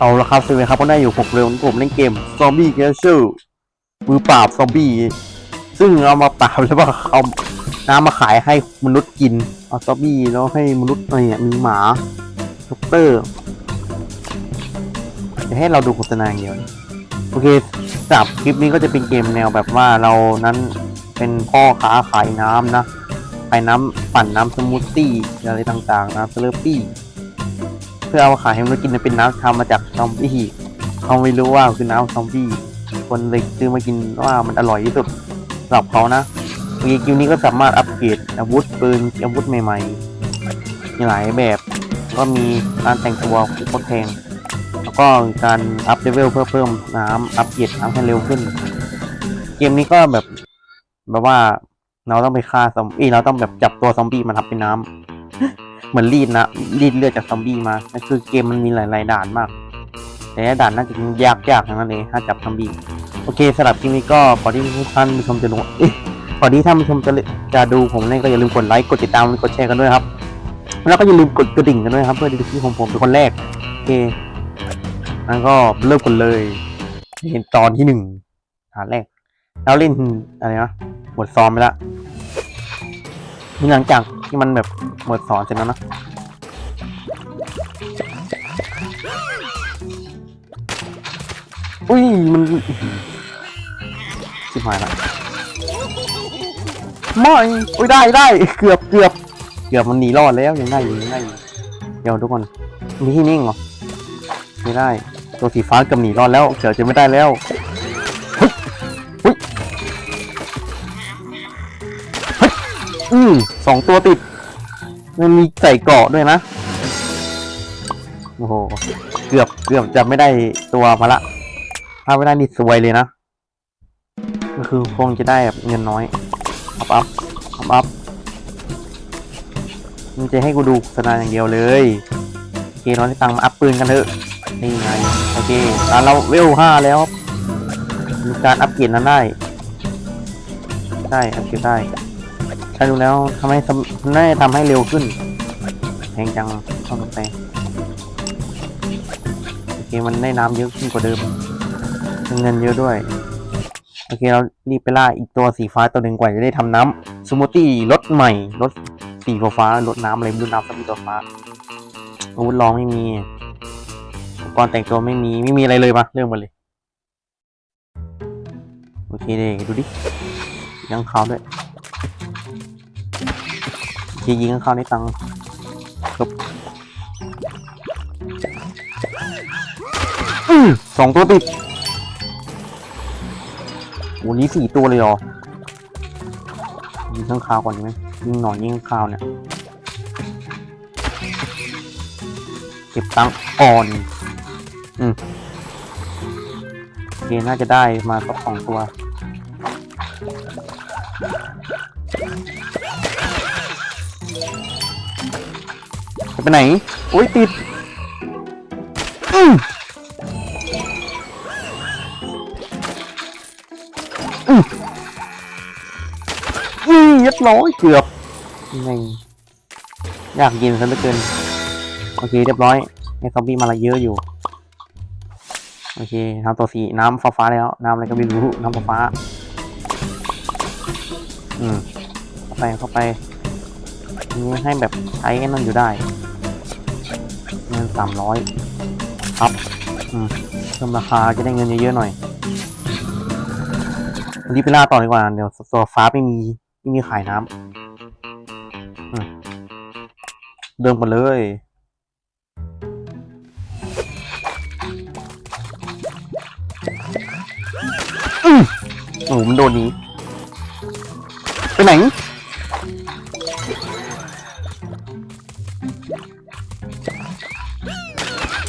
เอาละครับสวัสดีครับก็ได้อยู่ผมเร็วผมเล่นเกมซอมบี้เกมชื่อมือปราบซอมบี้ซึ่งเอามาปราบแล้วก็เอาน้ำมาขายให้มนุษย์กินเอาซอมบี้แล้วให้มนุษย์อะไรเนี่ยมีหมาด็อกเตอร์จะให้เราดูโฆษณาอย่างเดียวโอเคสำหรับคลิปนี้ก็จะเป็นเกมแนวแบบว่าเรานั้นเป็นพ่อค้าขายน้ำนะขายน้ำปั่นน้ำสมูทตี้อะไรต่างๆนะสเลอร์ปี้ เพื่อเอามาขายให้มนุษย์กินเป็นน้ำทำมาจากซอมบี้เขาไม่รู้ว่าคือน้ำซอมบี้คนเลยซื้อมากินว่ามันอร่อยที่สุดสำหรับเขานะเกมนี้ก็สามารถอัปเกรดอาวุธปืนอาวุธใหม่ๆมีหลายแบบ ก็มีการแต่งตัวโคตรแพงแล้วก็การอัพเลเวลเพื่อเพิ่มน้ำอัปเกรดน้ำให้เร็วขึ้น เกมนี้ก็แบบแบบว่าเราต้องไปฆ่าซอมบี้เราต้องแบบจับตัวซอมบี้มาทำเป็นน้ำ เหมือนรีดนะรีดเลือดจากซอมบี้มานั่นคือเกมมันมีหลายๆด่านมาก แต่ด่านน่าจะยากยากๆทั้งนั้นเลยถ้าจับซอมบี้โอเคสำหรับคลิปนี้ก็ขอที่ทุกท่านผู้ชมจะดูเอ๊ะขอที่ท่านผู้ชมจะจะดูผมเล่นก็อย่าลืมกดไลค์กดติดตามกดแชร์กันด้วยครับ แล้วก็อย่าลืมกดกระดิ่งกันด้วยครับ เพื่อที่จะผมผมเป็นคนแรกโอเคงั้นก็เริ่มกันเลยเห็นตอนที่หนึ่งฐานแรก แล้วเล่นอะไรนะบทซ้อมไปละนี่หลังจาก ที่มันแบบหมดสอนเสร็จแล้วนะอุ้ยมันชิบหายละไม่อุ้ยได้ได้เกือบเกือบเกือบมันหนีรอดแล้วยังได้อยู่ยังได้อยู่เดี๋ยวทุกคนมีที่นิ่งเหรอไม่ได้ตัวสีฟ้ากับหนีรอดแล้วเกือบจะไม่ได้แล้ว อืมสองตัวติด มันมีใส่เกราะด้วยนะ โอ้โห เกือบเกือบจะไม่ได้ตัวมาละ ถ้าไม่ได้นี่สวยเลยนะ ก็คือคงจะได้แบบเงินน้อย อัพอัพอัพอัพมันจะให้กูดูโฆษณาอย่างเดียวเลยโอเคเราได้ตังค์มาอัพปืนกันเถอะ นี่ไง โอเคตอนเราเวลห้าแล้วมีการอัพเกรดนั้นได้ ได้อัพเกรดได้ ใช่ดูแล้วทำให้สำน่าจะทำให้เร็วขึ้นแพงจังเข้าลงไปโอเคมันได้น้ำเยอะขึ้นกว่าเดิมเงินเยอะด้วยโอเคเรารีบไปล่าอีกตัวสีฟ้าตัวหนึ่งกว่าจะได้ทำน้ำสมูทตี้รสใหม่รสสีฟ้ารสน้ำอะไรไม่รู้น้ำสมูทตี้ตัวฟ้าอาวุธรองไม่มีอุปกรณ์แต่งตัวไม่มีไม่มีอะไรเลยมาเริ่มมาเลยโอเคเลยดูดิยังเขาด้วย ยิงยิงเข้าในตังค์จบสองตัวติดวันนี้สี่ตัวเลยเหรอ ยิงข้างคาวก่อนดีไหมยิงหน่อยยิงข้างคาวเนี่ย เก็บตังค์อ่อน อืมเคน่าจะได้มาสักสองตัว ไปไหน อุ้ยติดอืมอืมอืมยัดร้อยเกือบไม่อยากกินซะเหลือเกิน โอเค เรียบร้อยในซอมบี้มาละเยอะอยู่ โอเคทำตัวสีน้ำฟ้าๆแล้ว น้ำอะไรก็ไม่รู้ น้ำฟ้าๆอืมเข้าไปเข้าไปนี้ให้แบบใช้นั่นอยู่ได้ สามร้อยครับเพิ่มราคาจะได้เงินเยอะๆหน่อยรีบไปล่าต่อดีกว่า เดี๋ยวตัวฟ้าไม่มีไม่มีขายน้ำเดิมกันเลยอืมโอ้โหมันโดนนี้ ไปไหน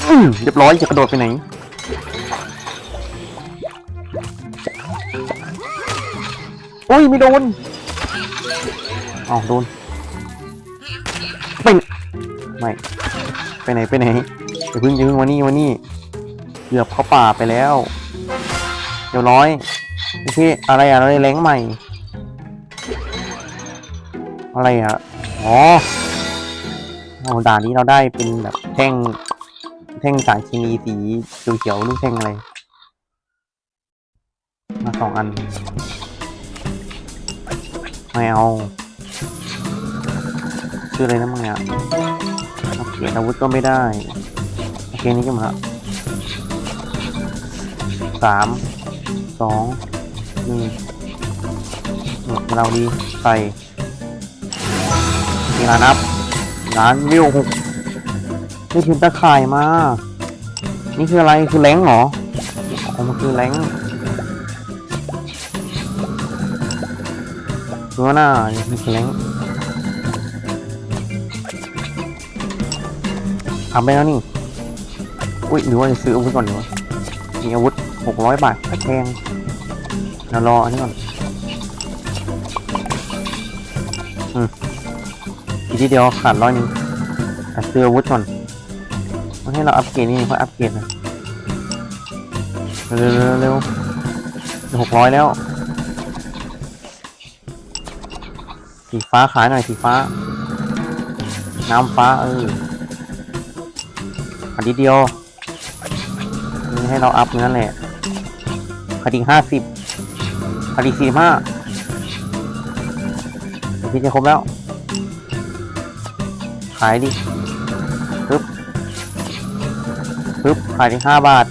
อืมเรียบร้อยจะกระโดดไปไหน โอ้ย ไม่โดนอ๋อโดนไปไหนไม่ ไปไหนไปไหนอย่าพึ่งอย่าพึ่งมานี่มานี่เกือบเข้าป่าไปแล้ว เดี๋ยวร้อยโอเคอะไรอะอะไรแรงใหม่ อะไรอะอ๋อโอ้ด่านนี้เราได้เป็นแบบแท่ง แท่งสารเคมีสีเขียวๆลูกแท่งอะไร มาสองอัน ไม่เอา ชื่ออะไรนะมึงเนี่ยโอเคอาวุธก็ไม่ได้ โอเค นี่ก็มดละสาม สองหนึ่งหมดเราดีใส่มีร้านอัพร้านวิวหก นี่พิมพ์ตะข่ายมา นี่คืออะไร คือแรงเหรออ๋อมันคือแรงค์รู้ว่าหน้านี่คือแรงทำไปแล้วนี่ อุ้ยหรือว่าจะซื้ออาวุธก่อนดีวะมีอาวุธหกร้อยบาทแพงเดี๋ยวรออันนี้ก่อน อืมอีกทีเดียวขาดร้อยนึงแต่ซื้ออาวุธก่อน มันให้เราอัปเกรดนี่ค่อยอัปเกรดนะเร็วเร็วเร็วหกร้อยแล้ว สีฟ้าขายหน่อยสีฟ้า น้ำฟ้าเอออันทีเดียวนี่ให้เราอัพนั่นแหละคดีห้าสิบคดีสี่ห้าพี่จะครบแล้ว ขายดิ ปึ๊บขายได้ห้าบาท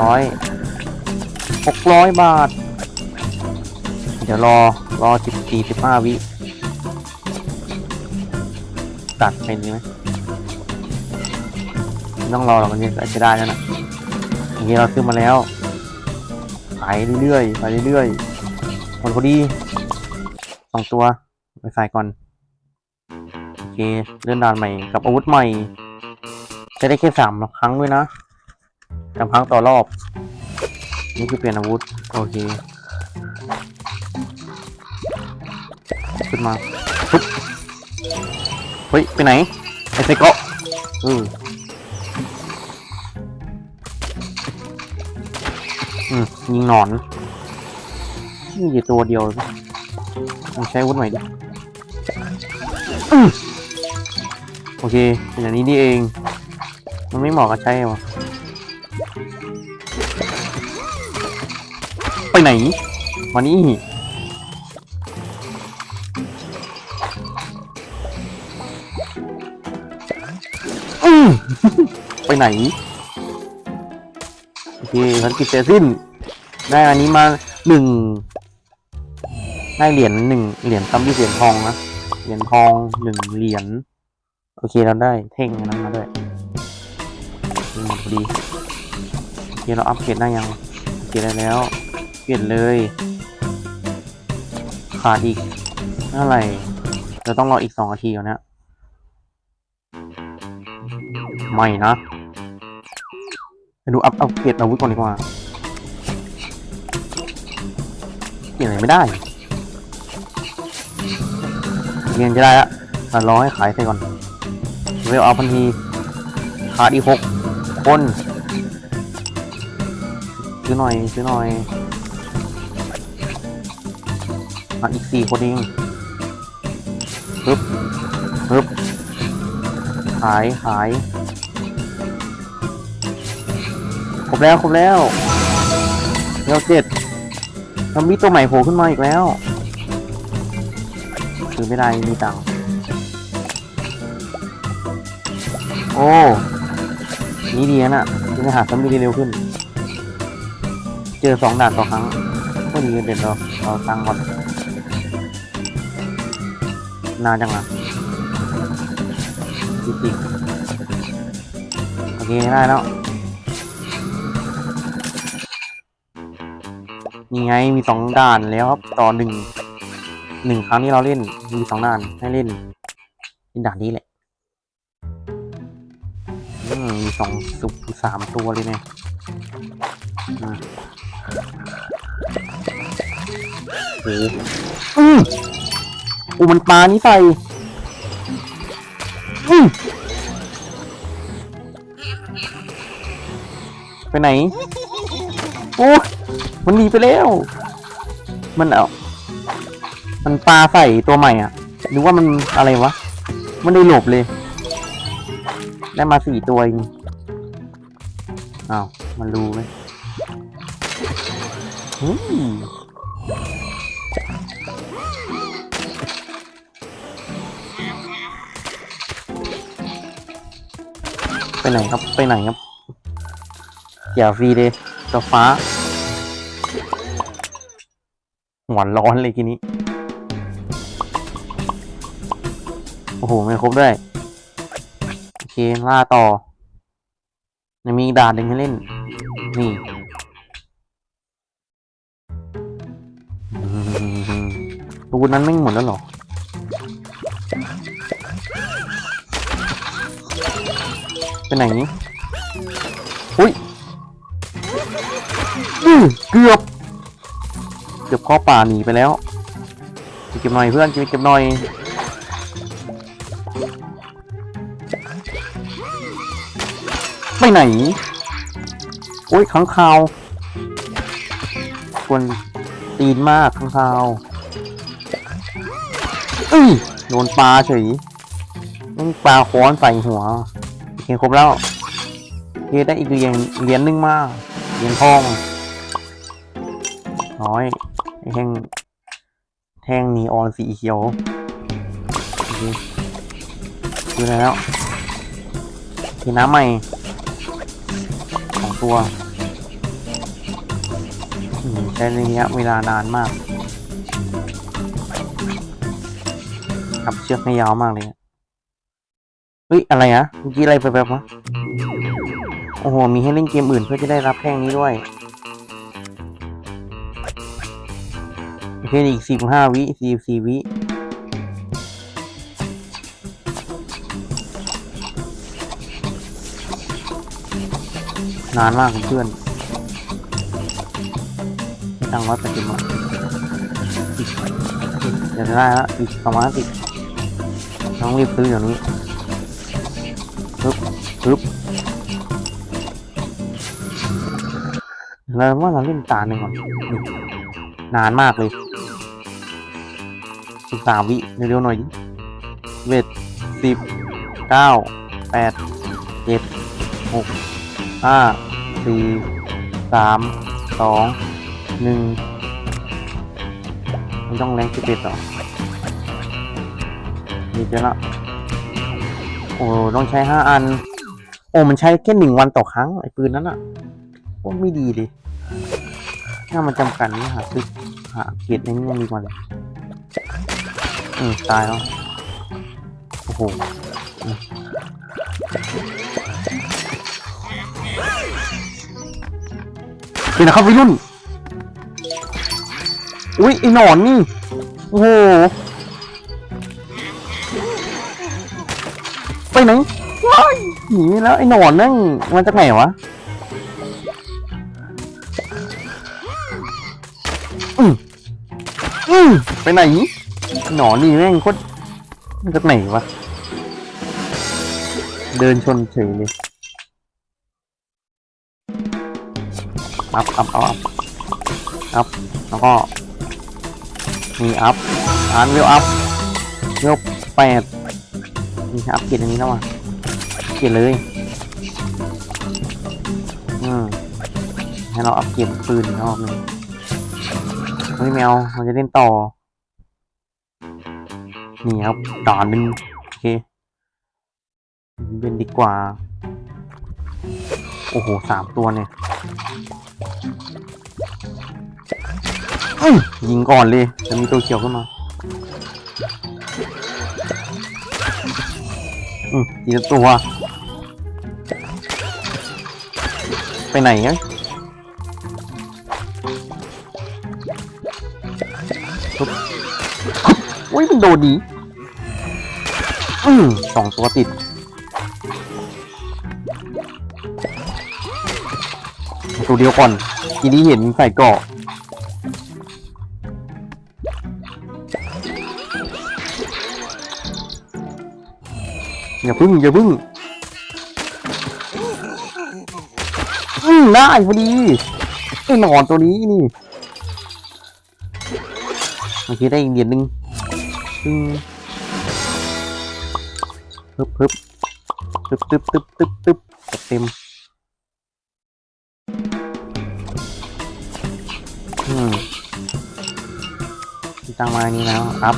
ร้อยหกร้อยบาท เดี๋ยวรอรอสิบสี่สิบห้าวิตัดไปนี้ไหมต้องรอหรอกมันยังจะได้แล้วนะอย่างนี้เราซื้อมาแล้วขายเรื่อยๆขายเรื่อยๆหมดพอดีสองตัวไปใส่ก่อนโอเคเลื่อนด่านใหม่กับอาวุธใหม่ จะได้แค่สามครั้งด้วยนะสามครั้งต่อรอบ นี่คือเปลี่ยนอาวุธ โอเค ขึ้นมาปุ๊บเฮ้ย ไปไหน ไอ้ไซโกะอืออืมยิงหนอนนี่อยู่ตัวเดียวเลยลองใช้อาวุธใหม่ดิโอเคเป็นอย่างนี้นี่เอง มันไม่เหมาะกับใช้หรอไปไหนมานี่ไปไหนโอเคภารกิจเสร็จสิ้น ได้อันนี้มาหนึ่งได้เหรียญหนึ่งเหรียญตั้มที่เหรียญทองนะเหรียญทองหนึ่งเหรียญโอเคเราได้เท่งนั้นมาด้วย ดพอดีโอเคเราอัปเกรดได้ยังอัปเกรดได้แล้ว เปลี่ยนเลย ขาดอีกเท่าไหร่เราต้องรออีกสองนาทีก่อนนะไม่นะไปดูอัพอัปเกรดอาวุธก่อนดีกว่าเปลี่ยนอะไรไม่ได้เรียนจะได้ละแต่รอให้ขายไปก่อนเวลเอาพันทีขาดอีกหก คนซื้อหน่อยซื้อหน่อยขาอีกสี่คนเองปึ๊บปึ๊บขายขายครบแล้วครบแล้วเลวเจ็ดแล้วมีตัวใหม่โผล่ขึ้นมาอีกแล้วซื้อไม่ได้มีตังค์โอ้ นี่ดีนะจะไปหาซัมบี้ได้เร็วขึ้น เจอสองด่านต่อครั้งก็ดีเด็ดเราเราตังค์ก่อนนานจังอะจริงๆโอเคได้แล้วนี่ไงมีสองด่านแล้วครับต่อหนึ่งหนึ่งครั้งที่เราเล่นมีสองด่านให้เล่นเป็นด่านนี้แหละ มีสองสุกสามตัวเลยเนี่ยโอ้โหอืมอูมันปลานี่ใส่อืมไปไหน โอ้มันหนีไปแล้ว มันเอา มันปลาใส่ตัวใหม่อะหรือว่ามันอะไรวะ มันได้หลบเลย ได้มาสี่ตัวเองอ้าวมันรู้ไหมไปไหนครับ ไปไหนครับ อย่าฟรีเลยตัวฟ้าหัวร้อนเลยทีนี้ โอ้โห ไม่ครบด้วย ล่าต่อยังมีด่านหนึ่งให้เล่น นี่อืมตูนั้นไม่หมดแล้วหรอไปไหนนี่อุ้ยเกือบ เกือบเข้อป่าหนีไปแล้ว เก็บหน่อยเพื่อนเก็บหน่อย ไปไหนโอ้ยขังคาวควรตีนมากขังคาวอุ้ยโดนปลาเฉยนี่ปลาค้อนใส่หัวโอเคครบแล้วเคได้อีกเหรียญเหรียญหนึ่งมาเหรียญทองน้อยไอ้แท่งแท่งนีออนสีเขียวโอเคดูแล้วโอน้ำใหม่ ตัวอืมใช้ระยะเวลานานมากขับเชือกให้ยาวมากเลยอะเฮ้ย อะไรอะเมื่อกี้อะไรไปแบบวะโอ้โห มีให้เล่นเกมอื่นเพื่อจะได้รับแท่งนี้ด้วยโอเคอีกสิบห้าวิสี่สี่วิ นานมากเพื่อนตั้งร้อยแปดสิบอะอีกเดี๋ยวจะได้ละอีกประมาณสิบต้องรีบซื้อเดี๋ยวนี้ปึ๊บปึ๊บแล้วว่าเราเล่นตาหนึ่งก่อนนี่นานมากเลยสิบสามวิเร็วๆหน่อยดิเวทสิบเก้าแปดเจ็ดหกห้า สี่สามสองหนึ่งมันต้องแรงสิบเอ็ดหรอมีเจอละโอ้ต้องใช้ห้าอัน โอ้มันใช้แค่หนึ่งวันต่อครั้งไอ้ปืนนั้นอะโอ้ไม่ดีเลยถ้ามันจำกัดนี่หาซื้อหาเกียรติในนี้มันมีกว่าเลยอืมตายแล้วโอ้โห เป็นนะครับวัยรุ่น อุ้ยไอหนอนนี่ โอ้โห ไปไหนว้ายหนีแล้วไอหนอนนั่งมาจากไหนวะอืมอืมไปไหน หนอนนี่แม่งโคตรมาจากไหนวะ เดินชนเฉยเลย อัพอัพอัพอัพแล้วก็มีอัพอ่านวิวอัพวิวแปดมีอัพเกียรอันนี้แล้วอะเกียรเลยอืมให้เราอัพเกียรปืนรอบนึงเฮ้ยแมวเราจะเล่นต่อนี่ครับด่านหนึ่งโอเคเป็นดีกว่า โอ้โหสามตัวเนี่ย ยิงก่อนเลยจะมีตัวเขียวขึ้นมาอืมทีละตัว ไปไหนเนี่ยปุ๊บอุ้ยมันโดนดีอืมสองตัวติด ตัวเดียวก่อนทีนี้เห็นใส่เกราะอย่าพึ่งอย่าพึ่งอืมได้พอดีไอ้หนอนตัวนี้นี่เมื่อกี้ได้อีกเหรียญหนึ่งฮึบฮึบตึ๊บตึ๊บตึ๊บตึ๊บตึ๊บเต็ม ตังมานี้แล้วครับ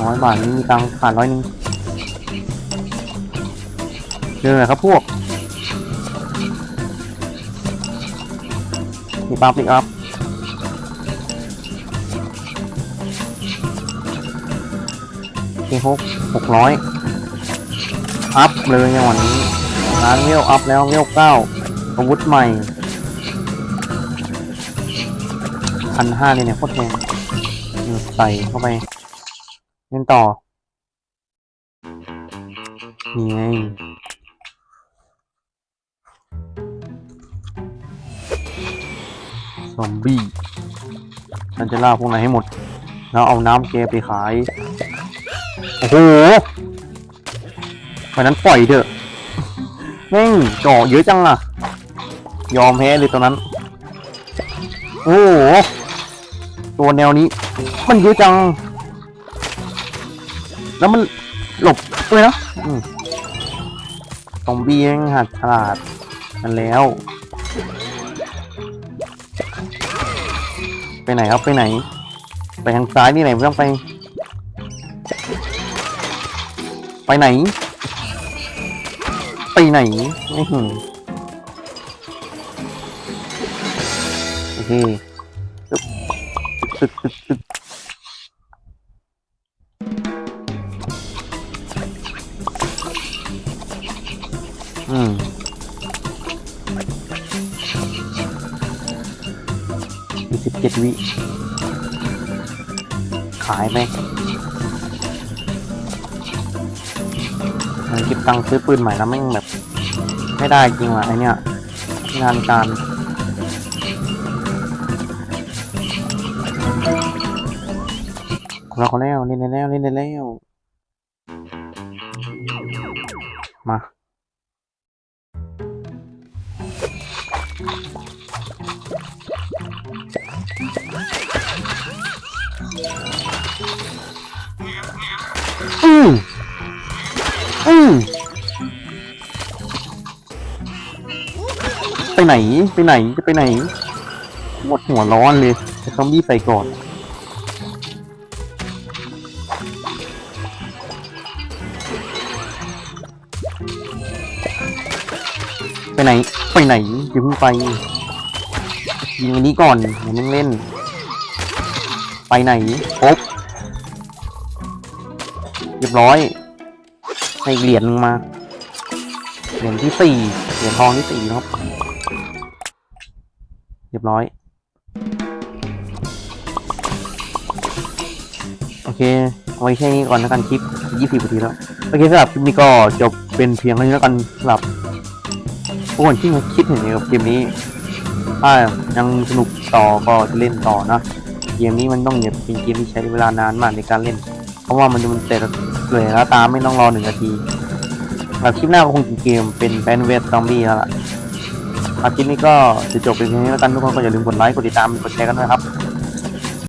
ร้อยบาทนี้มีตังค์ขาดร้อยหนึ่งเจอไหนครับพวกมีปั๊บอีกครับโอเคหกหกร้อยอัพเลยในวันนี้ร้านเวลอัพแล้วเวลเก้าอาวุธใหม่พันห้าเลยเนี่ยโคตรแพง ใส่เข้าไป เล่นต่อ นี่ไงซอมบี้ฉันจะล่าพวกนั้นให้หมด แล้วเอาน้ำแกไปขาย โอ้โหวันนั้นปล่อยเถอะแม่งจ่อเยอะจังอะยอมแพ้เลยตอนนั้น โอ้โห ตัวแนวนี้ มันเยอะจัง แล้วมันหลบด้วยนะอืมซอมบี้ยังหัดฉลาดกันแล้ว ไปไหนครับไปไหน ไปทางซ้ายนี่ไหนไม่ต้องไป ไปไหน ไปไหนอื้อโอเค อืมมีสิบเจ็ดวิ ขายไปมันเก็บตังค์ซื้อปืนใหม่แล้วแม่งแบบ ไม่ได้จริงว่ะไอเนี้ยงานการ เราเขาแล้วเล่นแล้วเล่นแล้วมาอืมอืมไปไหน ไปไหน จะไปไหนหมดหัวร้อนเลยจะซอมบี้ใส่ก่อน ไปไหน ไปไหนอย่าเพิ่งไป ยิงอันนี้ก่อนอย่าเพิ่งเล่น ไปไหนครบเรียบร้อยให้เหรียญมา เหรียญที่สี่เหรียญทองที่สี่นะครับ เรียบร้อย โอเคไว้แค่นี้ก่อนแล้วกันคลิปยี่สิบนาทีแล้ว โอเคสำหรับคลิปนี้ก็จบเป็นเพียงเท่านี้แล้วกันสำหรับ ทุกคนที่มาคิดเห็นเกี่ยวกับเกมนี้ถ้ายังสนุกต่อก็จะเล่นต่อนะเกมนี้มันต้องเนี่ยเป็นเกมที่ใช้เวลานานมากในการเล่น เพราะว่ามันจะมันแต่ละเลยแล้วตามไม่ต้องรอหนึ่งนาทีแบบคลิปหน้าก็คงเป็นเกมเป็นแฟนเวสซอมบี้แล้วล่ะครับคลิปนี้ก็จะจบเป็นเพียงนี้แล้วกันทุกคนก็อย่าลืมกดไลค์กดติดตามกดแชร์กันด้วยครับ